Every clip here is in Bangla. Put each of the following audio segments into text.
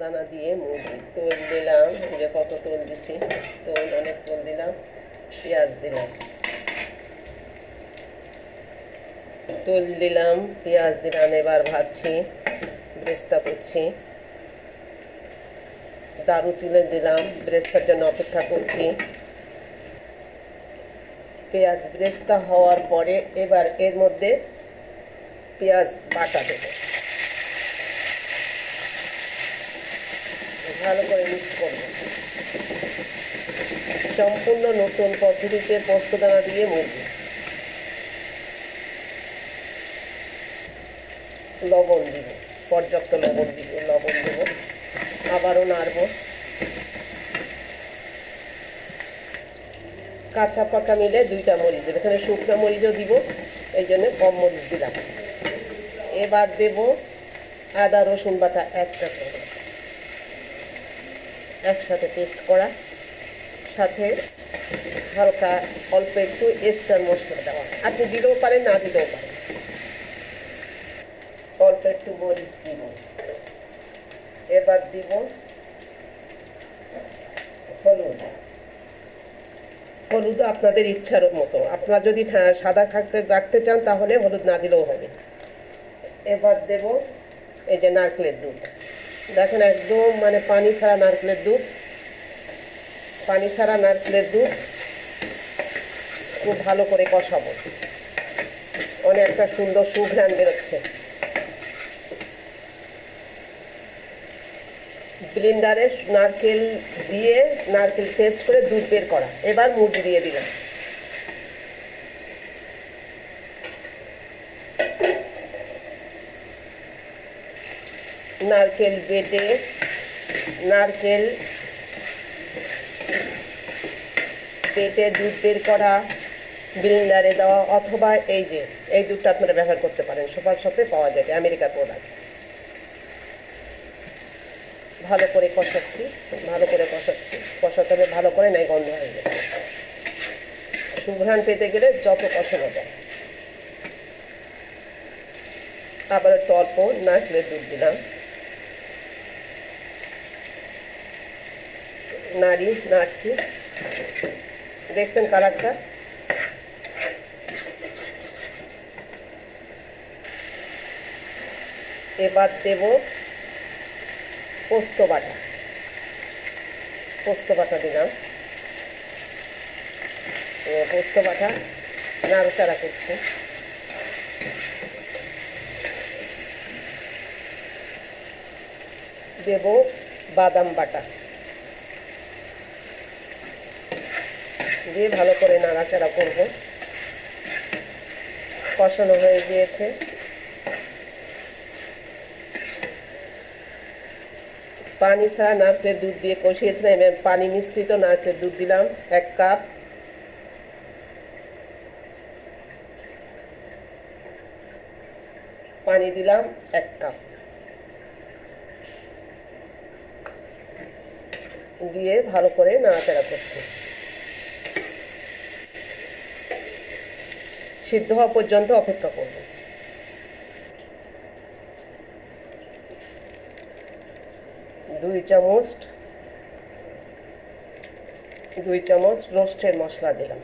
দানা দিয়ে মুরগি তোল দিলাম, যে কত তোল দিছি, তোল অনেক তোল দিলাম, পেঁয়াজ দিলাম। তোল দিলাম, পেঁয়াজ দিলাম, এবার ভাজছি, ব্রেস্তা করছি। দারু তুলে দিলাম, ব্রেস্তার জন্য অপেক্ষা করছি। পেঁয়াজ ব্রেস্তা হওয়ার পরে এবার এর মধ্যে পেঁয়াজ বাটা দেবো। ভালো করে মিক্স করব। সম্পূর্ণ নতুন পদ্ধতিতে পোস্তদানা দিয়ে মুরগি লবণ দিব, পর্যাপ্ত লবণ দিব, লবণ দেবো। আবারও নাড়বো। কাঁচা পাকা মিলে দুইটা মরিচ দেবো। এখানে শুকনো মরিচও দিব, এই জন্য কম মরিচ দিলাম। এবার দেব আদা, রসুন বাটা, একটা চামচ। একসাথে পেস্ট করা, সাথে হালকা অল্প একটু এক্সট্রা মশলা দেওয়া। আপনি দিতেও পারেন, না দিতেও পারেন। অল্প একটু মরিচ দিব। এবার দিব হলুদ। হলুদ আপনাদের ইচ্ছার মতো। আপনারা যদি সাদা থাকতে, রাখতে চান, তাহলে হলুদ না দিলেও হবে। এবার দেব এই যে নারকেলের দুধ। দেখেন একদম মানে পানি ছাড়া নারকেলের দুধ। পানি ছাড়া নারকেলের দুধ খুব ভালো করে কষাবো। অনেকটা সুন্দর সুঘ্রাণ বেরোচ্ছে। ব্লিন্ডারে নারকেল দিয়ে নারকেল পেস্ট করে দুধ বের করা। এবার মুরগি দিয়ে দিলাম। নারকেল বেটে নারকেল বেটে দুধ বের করা ব্লিন্ডারে দেওয়া, অথবা এই যে, এই দুধটা আপনারা ব্যবহার করতে পারেন। সুপার শপে পাওয়া যায় আমেরিকার প্রোডাক্ট ভালো করে কষাচ্ছি, ভালো করে কষাচ্ছি। কষাতে হবে, ভালো করে নাই, গন্ধ হয়ে যাবে সুঘ্রাণ পেতে গেলে যত কষানো যায় আবার একটু অল্প নারকেলের দুধ দিলাম। নাড়ি নাড়ছি দেখছেন কালারটা? এবার দেব পোস্ত বাটা। পোস্ত বাটা দিলাম। পোস্ত বাটা নাড়াচাড়া করছি। দেব বাদাম বাটা। দিয়ে ভালো করে নাড়াচাড়া করব। কষানো হয়ে গিয়েছে। পানি ছাড়া নারকেলের দুধ দিয়ে কষিয়েছিলাম এবার পানি মিশ্রিত নারকেলের দুধ দিলাম, এক কাপ। পানি দিলাম, এক কাপ। দিয়ে ভালো করে নাড়াচাড়া করছি। সিদ্ধ হওয়া পর্যন্ত অপেক্ষা করব। দুই চামচ দুই চামচ রোস্টের মশলা দিলাম।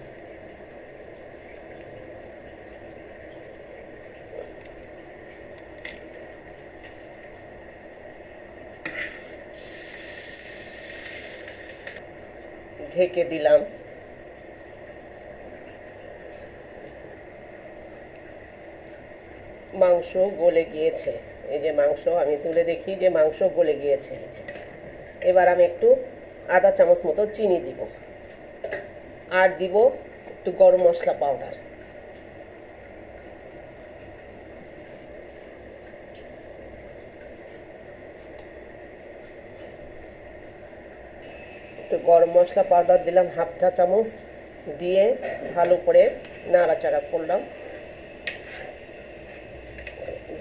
ঢেকে দিলাম। মাংস গলে গিয়েছে। এই যে মাংস, আমি তুলে দেখি যে মাংস গলে গিয়েছে। এবার আমি একটু আধা চামচ মতো চিনি দিব। আর দিব একটু গরম মশলা পাউডার একটু গরম মশলা পাউডার দিলাম হাফ চা চামচ। দিয়ে ভালো করে নাড়াচাড়া করলাম।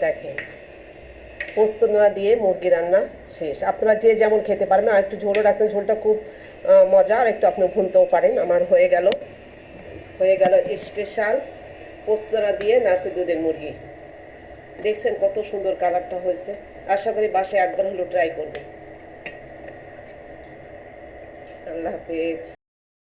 দেখেন। পোস্ত নোড়া দিয়ে মুরগি রান্না শেষ। আপনারা যে যেমন খেতে পারেন আর একটু ঝোলও রাখবেন। ঝোলটা খুব মজা। আর একটু আপনি ভুলতেও পারেন। আমার হয়ে গেল। হয়ে গেল স্পেশাল পোস্তরা দিয়ে নারকেল দুধের মুরগি। দেখছেন কত সুন্দর কালারটা হয়েছে। আশা করি বাসায় একবার হলেও ট্রাই করবে আল্লাহ হাফেজ।